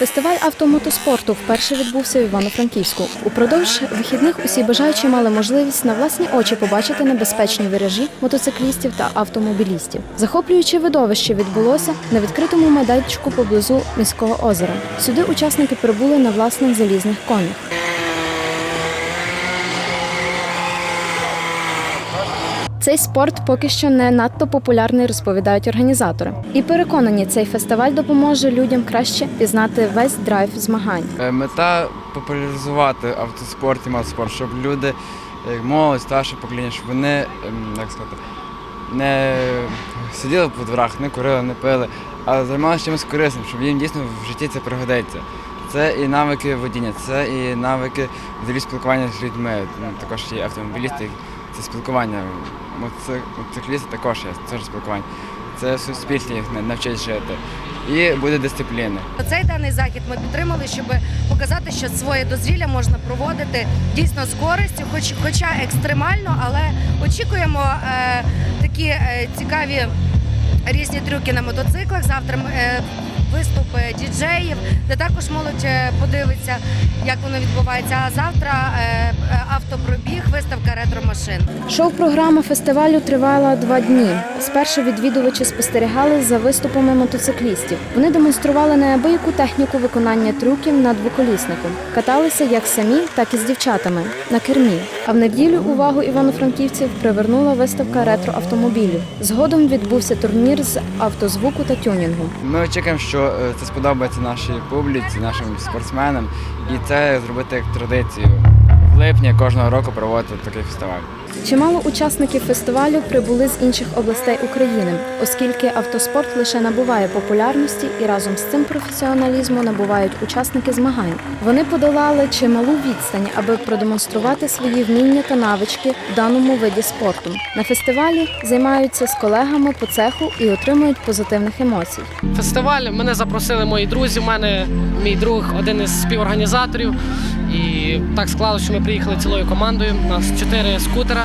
Фестиваль автомотоспорту вперше відбувся в Івано-Франківську. Упродовж вихідних усі бажаючі мали можливість на власні очі побачити небезпечні виражі мотоциклістів та автомобілістів. Захоплююче видовище відбулося на відкритому майданчику поблизу міського озера. Сюди учасники прибули на власних залізних конях. Цей спорт поки що не надто популярний, розповідають організатори. І переконані, цей фестиваль допоможе людям краще пізнати весь драйв змагань. Е, Мета популяризувати автоспорт і мотоспорт, щоб люди, як молодь, старше покоління, щоб вони, ем, як сказати, не сиділи по дворах, не курили, не пили, а займалися чимось корисним, щоб їм дійсно в житті це пригодиться. Це і навики водіння, це і навики взагалі спілкування з людьми. Також є автомобілісти, це спілкування. Мотоциклісти також є, це спілкування. Це в суспільстві їх на- навчить жити. І буде дисципліна. Цей даний захід ми підтримали, щоб показати, що своє дозвілля можна проводити дійсно з користю, хоч, хоча екстремально, але очікуємо е, такі е, цікаві різні трюки на мотоциклах. Завтра е, виступи діджеїв, де також молодь е, подивиться, як воно відбувається. А завтра е, е, автопробіг, виставка ретро-машин. Шоу-програма фестивалю тривала два дні. Спершу відвідувачі спостерігали за виступами мотоциклістів. Вони демонстрували неабияку техніку виконання трюків на двоколіснику. Каталися як самі, так і з дівчатами на кермі. А в неділю увагу івано-франківців привернула виставка ретро-автомобілів. Згодом відбувся турнір з автозвуку та тюнінгу. Ми очікуємо, що е, це сподобається нашій публіці, нашим спортсменам, і це зробити як традицію. В липні кожного року проводити такий фестиваль. Чимало учасників фестивалю прибули з інших областей України, оскільки автоспорт лише набуває популярності і разом з цим професіоналізму набувають учасники змагань. Вони подолали чималу відстань, аби продемонструвати свої вміння та навички в даному виді спорту. На фестивалі займаються з колегами по цеху і отримують позитивних емоцій. фестиваль. Мене запросили мої друзі. У мене мій друг один із співорганізаторів. І так склалося, що ми приїхали цілою командою. У нас чотири скутера.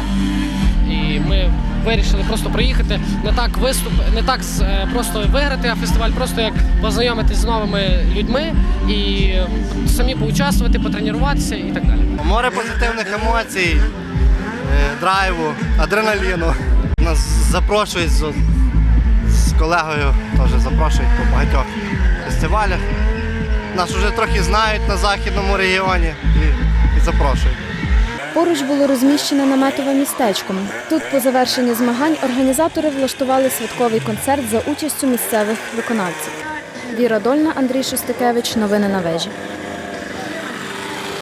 І ми вирішили просто приїхати. Не так виступ, не так е, просто виграти фестиваль, просто як познайомитись з новими людьми і самі поучаствувати, потренуватися і так далі. Море позитивних емоцій, е, драйву, адреналіну. Нас запрошують з колегою, теж запрошують по багатьох фестивалях. Нас вже трохи знають на західному регіоні і, і запрошують. Поруч було розміщене наметове містечко. Тут, по завершенні змагань, організатори влаштували святковий концерт за участю місцевих виконавців. Віра Дольна, Андрій Шостикевич. Новини на вежі.